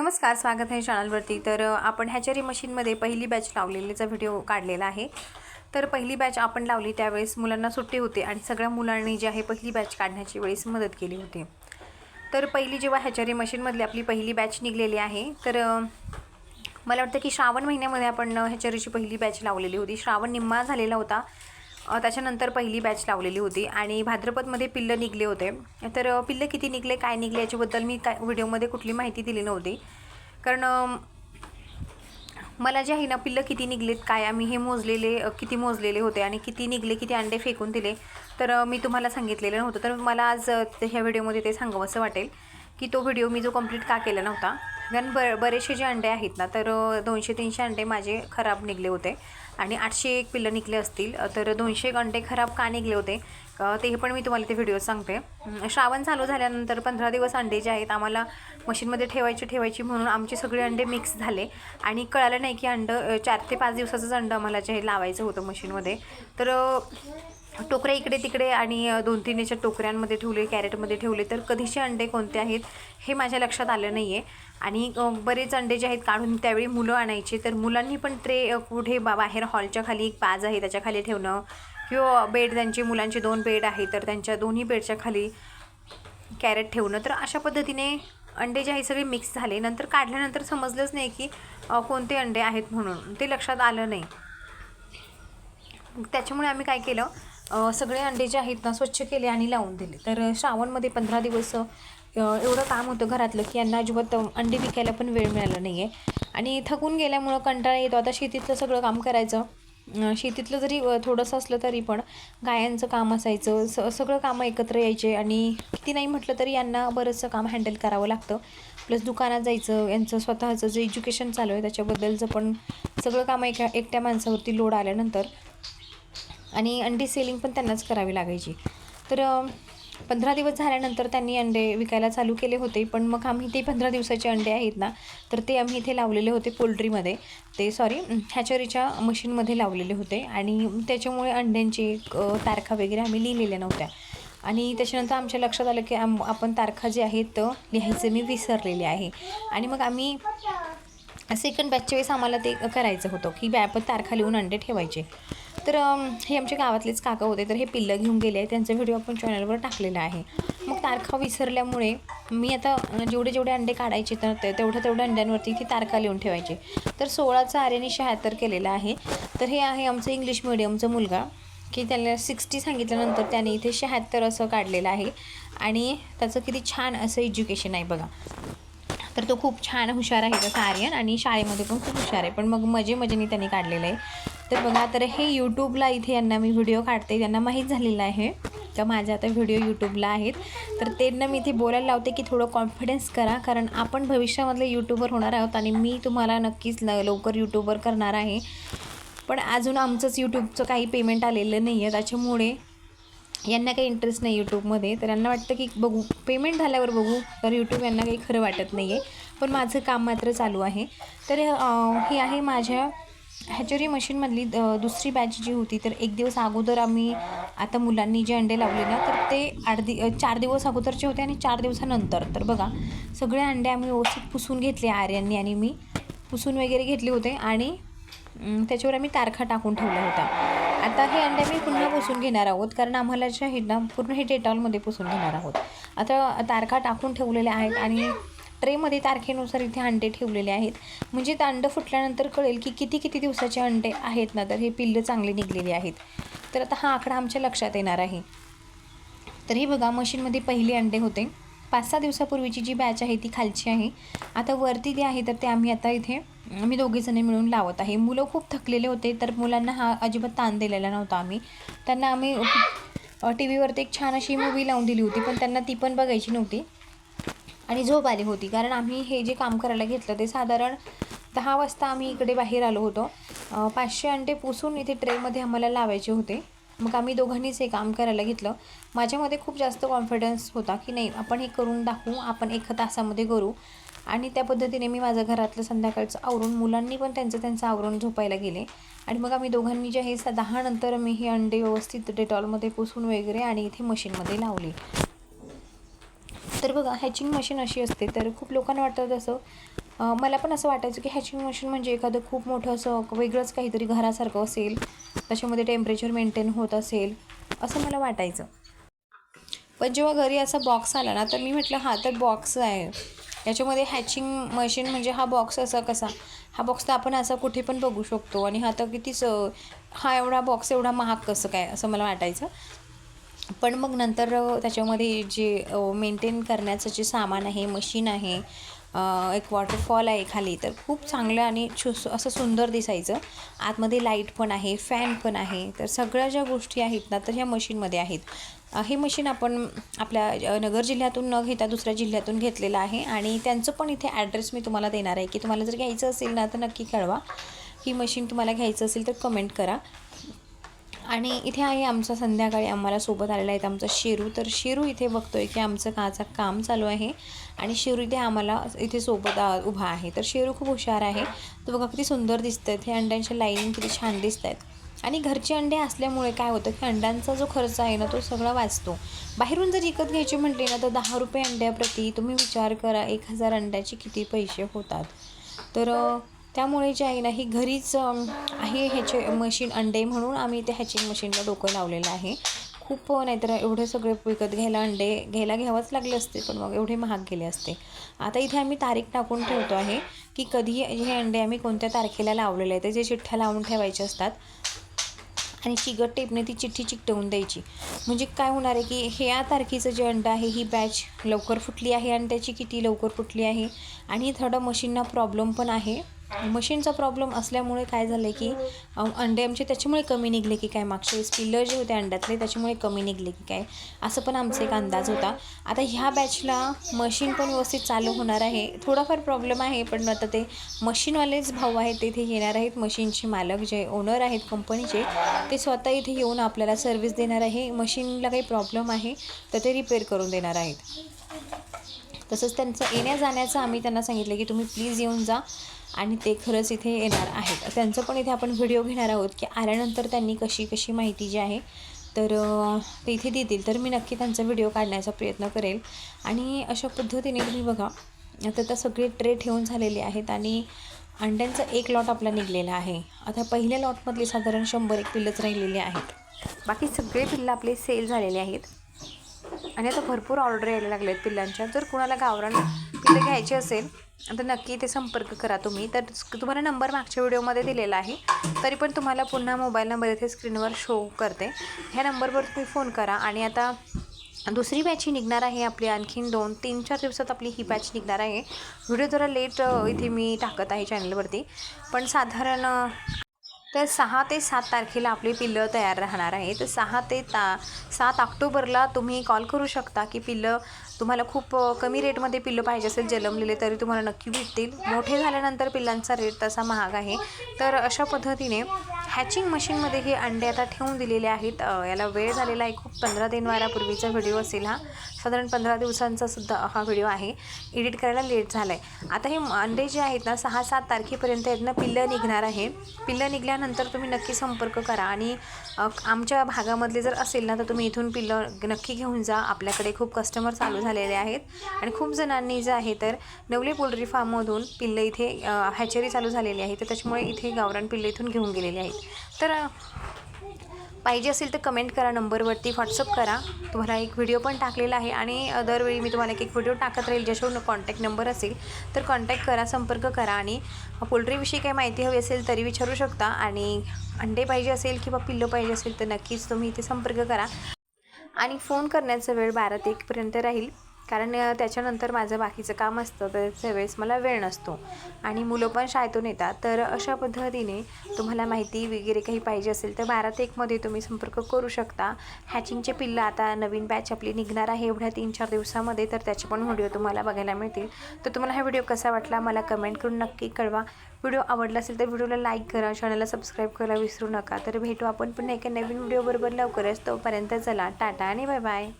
नमस्कार स्वागत आहे चॅनलवरती. तर आपण हॅचरी मशीनमध्ये पहिली बॅच लावलेलीचा व्हिडिओ काढलेला आहे. तर पहिली बॅच आपण लावली त्यावेळेस मुलांना सुट्टी होते आणि सगळ्या मुलांनी जे आहे पहिली बॅच काढण्याची वेळेस मदत केली होती. तर पहिली जेव्हा हॅचरी मशीनमधली आपली पहिली बॅच निघलेली आहे तर मला वाटतं की श्रावण महिन्यामध्ये आपण हॅचरीची पहिली बॅच लावलेली होती. श्रावण निम्मा झालेला होता. त्याच्यानंतर पहिली बॅच लावलेली होती आणि भाद्रपदमध्ये पिल्लं निघले होते. तर पिल्लं किती निघले काय निघले याच्याबद्दल मी काय व्हिडिओमध्ये कुठली माहिती दिली नव्हती. कारण मला जे आहे ना पिल्लं किती निघलेत काय आम्ही हे मोजलेले किती मोजलेले होते आणि किती निघले किती अंडे फेकून दिले तर मी तुम्हाला सांगितलेलं नव्हतं. तर मला आज ह्या व्हिडिओमध्ये ते सांगावंसं वाटेल की तो व्हिडिओ मी जो कंप्लीट का केला नव्हता. कारण ब बरेचसे जे अंडे आहेत ना तर दोनशे तीनशे अंडे माझे खराब निघले होते. आणि आठशे एक पिल्लं निघले असतील तर दोनशे एक अंडे खराब का निघले होते? ते पण मी तुम्हाला ते व्हिडिओ सांगते. श्रावण चालू झाल्यानंतर पंधरा दिवस अंडे जे आहेत आम्हाला मशीनमध्ये ठेवायची ठेवायची म्हणून आमचे सगळे अंडे मिक्स झाले. आणि कळालं नाही की अंडं चार ते पाच दिवसाचंच अंडं आम्हाला जे लावायचं होतं मशीनमध्ये. तर टोकऱ्या इकडे तिकडे आणि दोन तीन याच्या टोकऱ्यांमध्ये ठेवले कॅरेटमध्ये ठेवले तर कधीचे अंडे कोणते आहेत हे माझ्या लक्षात आलं नाही आहे आणि बरेच अंडे जे आहेत काढून त्यावेळी मुलं आणायचे तर मुलांनी पण ट्रे कुठे बा बाहेर हॉलच्या खाली एक बाज आहे त्याच्याखाली ठेवणं किंवा बेड त्यांचे मुलांचे दोन बेड आहे तर त्यांच्या दोन्ही बेडच्या खाली कॅरेट ठेवणं. तर अशा पद्धतीने अंडे जे आहे सगळे मिक्स झाले. नंतर काढल्यानंतर समजलंच नाही की कोणते अंडे आहेत म्हणून. ते लक्षात आलं नाही. त्याच्यामुळे आम्ही काय केलं सगळे अंडे जे आहेत ना स्वच्छ केले आणि लावून दिले. तर श्रावणमध्ये पंधरा दिवस एवढं काम होतं घरातलं की यांना अजिबात अंडे विकायला पण वेळ मिळाला नाही आहे आणि थकून गेल्यामुळं कंटाळा येतो. आता शेतीतलं सगळं काम करायचं. शेतीतलं जरी थोडंसं असलं तरी पण गायांचं काम असायचं. स सगळं कामं एकत्र यायचे आणि किती नाही म्हटलं तरी यांना बरंचसं काम हँडल करावं लागतं. प्लस दुकानात जायचं यांचं स्वतःचं जे एज्युकेशन चालू आहे त्याच्याबद्दलचं पण सगळं कामं एका एकट्या माणसावरती लोड आल्यानंतर आणि अंडी सेलिंग पण त्यांनाच करावी लागायची. तर पंधरा दिवस झाल्यानंतर त्यांनी अंडे विकायला चालू केले होते पण मग आम्ही ते पंधरा दिवसाचे अंडे आहेत ना तर ते आम्ही इथे लावलेले होते पोल्ट्रीमध्ये. ते सॉरी हॅचरीच्या मशीनमध्ये लावलेले होते आणि त्याच्यामुळे अंड्यांची तारखा वगैरे आम्ही लिहिलेल्या नव्हत्या. आणि त्याच्यानंतर आमच्या लक्षात आलं की आम आपण तारखा जे आहेत लिहायचं मी विसरलेले आहे. आणि मग आम्ही सेकंड बॅचच्या वेळेस आम्हाला ते करायचं होतं की बॅ आपण तारखा लिहून अंडे ठेवायचे. तर हे आमचे गावातलेच काका होते तर हे पिल्लं घेऊन गेले आहे त्यांचा व्हिडिओ आपण चॅनलवर टाकलेला आहे. मग तारखा विसरल्यामुळे मी आता जेवढे जेवढे अंडे काढायचे तर ते तेवढ्या तेवढ्या अंड्यांवरती ती तारखा लिहून ठेवायचे. तर सोळाचं आर्याने शहात्तर केलेलं आहे. तर हे आहे आमचं इंग्लिश मिडियमचा मुलगा की त्याला सिक्स्टी सांगितल्यानंतर त्याने इथे शहात्तर असं काढलेलं आहे. आणि त्याचं किती छान असं एज्युकेशन आहे बघा. तर तो खूप छान हुशार आहे तसा आर्यन आणि शाळेमध्ये पण खूप हुशार आहे. पण मग मजे मजेने त्यांनी काढलेलं आहे. तर बघा तर हे यूट्यूबला इथे यांना मी व्हिडिओ काढते त्यांना माहीत झालेलं आहे. का माझे आता व्हिडिओ यूट्यूबला आहेत. तर त्यांना मी इथे बोलायला लावते की थोडं कॉन्फिडन्स करा कारण आपण भविष्यामधले यूट्यूबर होणार आहोत आणि मी तुम्हाला नक्कीच ल लवकर यूट्यूबर करणार आहे. पण अजून आमचंच यूट्यूबचं काही पेमेंट आलेलं नाही आहे त्याच्यामुळे यांना काही इंटरेस्ट नाही यूट्यूबमध्ये तर यांना वाटतं की बघू पेमेंट झाल्यावर बघू तर यूट्यूब यांना काही खरं वाटत नाही आहे पण माझं काम मात्र चालू आहे. तर हे आहे माझ्या हॅचरी मशीनमधली दुसरी बॅच जी होती तर एक दिवस अगोदर आम्ही आता मुलांनी जे अंडे लावले ना तर ते आठ दि चार दिवस अगोदरचे होते आणि चार दिवसानंतर. तर बघा सगळे अंडे आम्ही व्यवस्थित पुसून घेतले आर्यांनी आणि मी. पुसून वगैरे घेतले होते आणि त्याच्यावर आम्ही तारखा टाकून ठेवल्या होत्या. आता हे अंडे मी पुन्हा पुसून घेणार आहोत कारण आम्हाला ज्या हे ना पूर्ण हे डेटॉलमध्ये पुसून घेणार आहोत. आता तारखा टाकून ठेवलेल्या आहेत आणि ट्रेमध्ये तारखेनुसार इथे अंडे ठेवलेले आहेत. म्हणजे ते अंडं फुटल्यानंतर कळेल की किती किती दिवसाचे अंडे आहेत ना तर हे पिल्लं चांगले निघलेले आहेत. तर आता हा आकडा आमच्या लक्षात येणार आहे. तर हे बघा मशीनमध्ये पहिले अंडे होते. पाच सहा दिवसापूर्वीची जी बॅच आहे ती खालची आहे. आता वरती जे आहे तर ते आम्ही आता इथे आम्ही दोघेजणी मिळून लावत आहे. मुलं खूप थकलेले होते तर मुलांना हा अजिबात ताण दिलेला नव्हता आम्ही. त्यांना आम्ही टी व्हीवरती एक छान अशी मूवी लावून दिली होती पण त्यांना ती पण बघायची नव्हती. आणि झोप आली होती. कारण आम्ही हे जे काम करायला घेतलं ते साधारण दहा वाजता आम्ही इकडे बाहेर आलो होतो. पाचशे अंडे पुसून इथे ट्रेमध्ये आम्हाला लावायचे होते. मग आम्ही दोघांनीच हे काम करायला घेतलं. माझ्यामध्ये खूप जास्त कॉन्फिडन्स होता की नाही आपण हे करून दाखवू आपण एका तासामध्ये करू. आणि त्या पद्धतीने मी माझं घरातलं संध्याकाळचं आवरून मुलांनी पण त्यांचं त्यांचं आवरून झोपायला गेले. आणि मग आम्ही दोघांनी जे आहे स दहा नंतर मी हे अंडे व्यवस्थित डेटॉलमध्ये पुसून वगैरे आणि इथे मशीनमध्ये लावले. तर बघा हॅचिंग मशीन अशी असते. तर खूप लोकांना वाटतं असं मला पण असं वाटायचं की हॅचिंग मशीन म्हणजे एखादं खूप मोठं असं वेगळंच काहीतरी घरासारखं असेल. त्याच्यामध्ये टेम्परेचर मेंटेन होत असेल. असं मला वाटायचं. पण जेव्हा घरी असा बॉक्स आला ना तर मी म्हटलं हा तर बॉक्स आहे. याच्यामध्ये हॅचिंग मशीन म्हणजे हा बॉक्स असा कसा? हा बॉक्स तर आपण असा कुठे पण बघू शकतो. आणि हा तर कितीच हा एवढा बॉक्स एवढा महाग कसं काय? असं मला वाटायचं. पण मग नंतर त्याच्यामध्ये जे मेंटेन करण्याचं जे सामान आहे मशीन आहे एक वॉटरफॉल आहे खाली तर खूप चांगलं आणि छु असं सुंदर दिसायचं. आतमध्ये लाइट पण आहे फॅन पण आहे तर सगळ्या ज्या गोष्टी आहेत ना तर ह्या मशीनमध्ये आहेत. हे मशीन आपण आपल्या नगर जिल्ह्यातून न घेता दुसऱ्या जिल्ह्यातून घेतलेलं आहे आणि त्यांचं पण इथे ॲड्रेस मी तुम्हाला देणार आहे. की तुम्हाला जर घ्यायचं असेल ना तर नक्की कळवा. ही मशीन तुम्हाला घ्यायचं असेल तर कमेंट करा. आणि इथे आहे आमचं संध्याकाळी आम्हाला सोबत आलेला आहे. आमचा शेरू. तर शेरू इथे बघतोय की आमचं काचं काम चालू आहे आणि शेरू इथे आम्हाला इथे सोबत आ, उभा आहे. तर शेरू खूप हुशार आहे. तो बघा किती सुंदर दिसत आहेत हे अंड्यांच्या लाईनिंग किती छान दिसत आहेत आणि घरचे अंडे असल्यामुळे काय होतं की अंड्यांचा जो खर्च आहे ना तो सगळा वाचतो. बाहेरून जर विकत घ्यायची म्हटले ना तर दहा रुपये अंड्याप्रती तुम्ही विचार करा एक हजार अंड्याचे किती पैसे होतात. तर त्यामुळे जे आहे ना ही घरीच आहे ह्याचे मशीन अंडे म्हणून आम्ही ते हॅचिंग मशीनला डोकं लावलेलं आहे. खूप नाहीतर एवढे सगळे विकत घ्यायला अंडे घ्यायला घ्यावंच लागले असते पण मग एवढे महाग गेले असते. आता इथे आम्ही तारीख टाकून ठेवतो आहे की कधी हे अंडे आम्ही कोणत्या तारखेला लावलेले आहेत त्याचे चिठ्ठ्या लावून ठेवायचे असतात. आणि चिकट टेपने ती चिठ्ठी चिकटवून द्यायची. म्हणजे काय होणार आहे की हे या तारखेचं जे अंडं आहे ही बॅच लवकर फुटली आहे आणि त्याची किती लवकर फुटली आहे. आणि थोडं मशीनना प्रॉब्लेम पण आहे. मशीनचा प्रॉब्लेम असल्यामुळे काय झालं आहे की अंडे आमचे त्याच्यामुळे कमी निघले की काय मागच्या वेळेस पिल्लर जे होते अंड्यातले त्याच्यामुळे कमी निघले की काय असं पण आमचा एक अंदाज होता. आता ह्या बॅचला मशीन पण व्यवस्थित चालू होणार आहे. थोडाफार प्रॉब्लेम आहे पण आता ते मशीनवालेच भाऊ आहेत तेथे येणार आहेत मशीनचे मालक जे ओनर आहेत कंपनीचे ते स्वतः इथे येऊन आपल्याला सर्व्हिस देणार आहे. मशीनला काही प्रॉब्लेम आहे तर ते रिपेअर करून देणार आहेत. तसंच त्यांचं येण्या जाण्याचं आम्ही त्यांना सांगितलं की तुम्ही प्लीज येऊन जा आणि ते खरंच इथे येणार आहेत. त्यांचं पण इथे आपण व्हिडिओ घेणार आहोत की आल्यानंतर त्यांनी कशी कशी माहिती जी आहे तर ते इथे देतील. तर मी नक्की त्यांचा व्हिडिओ काढण्याचा प्रयत्न करेल. आणि अशा पद्धतीने तुम्ही बघा आता तर सगळे ट्रे ठेवून झालेले आहेत आणि अंड्यांचा एक लॉट आपला निघलेला आहे. आता पहिल्या लॉटमधले साधारण शंभर एक पिल्लंच राहिलेले आहेत. बाकी सगळे पिल्लं आपले सेल झालेले आहेत. आणि आता भरपूर ऑर्डर यायला लागले आहेत पिल्लांच्या. जर कुणाला गावरान पिल्लं घ्यायची असेल तर नक्की ते संपर्क करा तुम्ही. तर तुम्हाला नंबर मागच्या व्हिडिओमध्ये दिलेला आहे. तरी पण तुम्हाला पुन्हा मोबाईल नंबर इथे स्क्रीनवर शो करते. ह्या नंबरवर तुम्ही फोन करा आणि आता दुसरी बॅच ही निघणार आहे आपली आणखीन दोन तीन चार दिवसात आपली ही बॅच निघणार आहे. व्हिडिओ जरा लेट इथे मी टाकत आहे चॅनलवरती पण साधारण तर सहा ते सात तारखेला आपली पिल्लं तयार राहणार आहे. तर सहा ते ता सात ऑक्टोबरला तुम्ही कॉल करू शकता की पिल्लं तुम्हाला खूप कमी रेटमध्ये पिल्लं पाहिजे असेल जन्मलेले तरी तुम्हाला नक्की भेटतील. मोठे झाल्यानंतर पिल्लांचा रेट तसा महाग आहे. तर अशा पद्धतीने हॅचिंग मशीनमध्ये हे अंडे आता ठेवून दिलेले आहेत. याला वेळ झालेला आहे. खूप पंधरा दिन वारापूर्वीचा व्हिडिओ असेल हा. साधारण पंधरा दिवसांचा सुद्धा हा व्हिडिओ आहे. एडिट करायला लेट झाला आहे आता हे अंडे जे आहेत ना सहा सात तारखेपर्यंत आहेत ना पिल्लं निघणार आहे. पिल्लं निघल्यानंतर तुम्ही नक्की संपर्क करा आणि आमच्या भागामधले जर असेल ना तर तुम्ही इथून पिल्लं नक्की घेऊन जा. आपल्याकडे खूप कस्टमर चालू झालेले आहेत. आणि खूप जणांनी जे आहे तर नवले पोल्ट्री फार्ममधून पिल्लं इथे हॅचरी चालू झालेली आहे. तर त्याच्यामुळे इथे गावरान पिल्लं इथून घेऊन गेलेली आहेत. तर पाहिजे असेल तर कमेंट करा नंबरवरती व्हॉट्सअप करा. तुम्हाला एक व्हिडिओ पण टाकलेला आहे आणि दरवेळी मी तुम्हाला एक एक व्हिडिओ टाकत राहील ज्याच्यावर कॉन्टॅक्ट नंबर असेल तर कॉन्टॅक्ट करा संपर्क करा आणि पोल्ट्रीविषयी काही माहिती हवी असेल तरी विचारू शकता आणि अंडे पाहिजे असेल किंवा पिल्लं पाहिजे असेल तर नक्कीच तुम्ही इथे संपर्क करा. आणि फोन करण्याचा वेळ बारा ते एकपर्यंत राहील. कारण त्याच्यानंतर माझं बाकीचं काम असतं तर त्यावेळेस मला वेळ नसतो. आणि मुलं पण शाळेतून येतात तर अशा पद्धतीने तुम्हाला माहिती वगैरे काही पाहिजे असेल तर बारा ते एकमध्ये तुम्ही संपर्क करू शकता. हॅचिंगचे पिल्लं आता नवीन बॅच आपली निघणार आहे एवढ्या तीन चार दिवसामध्ये तर त्याचे पण व्हिडिओ तुम्हाला बघायला मिळतील. तर तुम्हाला हा व्हिडिओ कसा वाटला मला कमेंट करून नक्की कळवा. व्हिडिओ आवडला असेल तर व्हिडिओला लाईक करा चॅनलला सबस्क्राईब करायला विसरू नका. तर भेटू आपण पुन्हा एका नवीन व्हिडिओबरोबर लवकरच. तोपर्यंत चला टाटा आणि बाय बाय